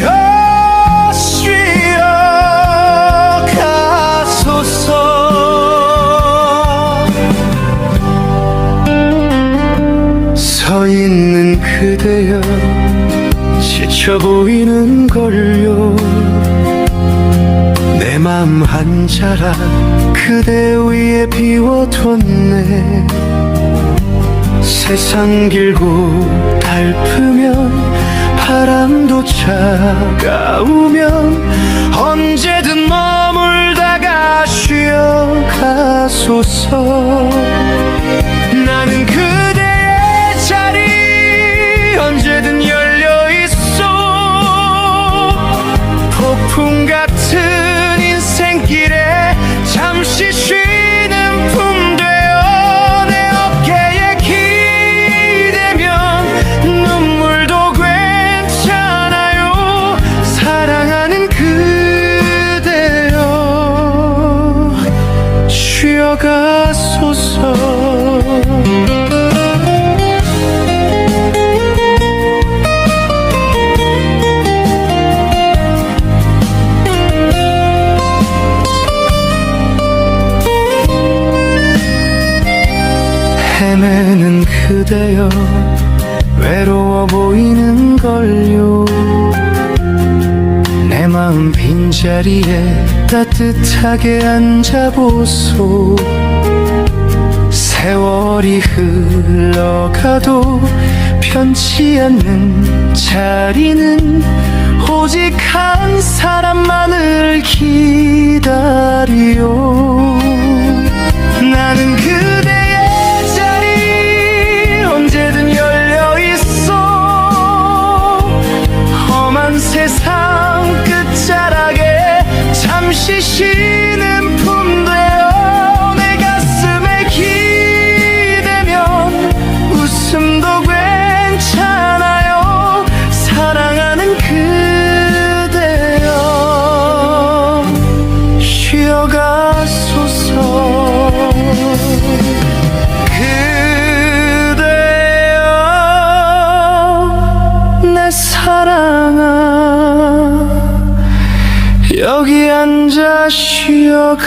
되어주여 가소서. 서 있는 그대여 지쳐 보이는 걸요. 내 마음 한 자락 그대 위에 비워뒀네. 세상 길고 차가우면 언제든 머물다가 쉬어가소서 쉬어가소서. 헤매는 그대여 외로워 보이는 걸요. 내 마음 빈자리에 따뜻하게 앉아보소. 세월이 흘러가도 변치 않는 자리는 오직 한 사람만을 기다리 잠시 쉬는 품 되어 내 가슴에 기대면 웃음도 괜찮아요. 사랑하는 그대여 쉬어가 여기 앉아 쉬어가소서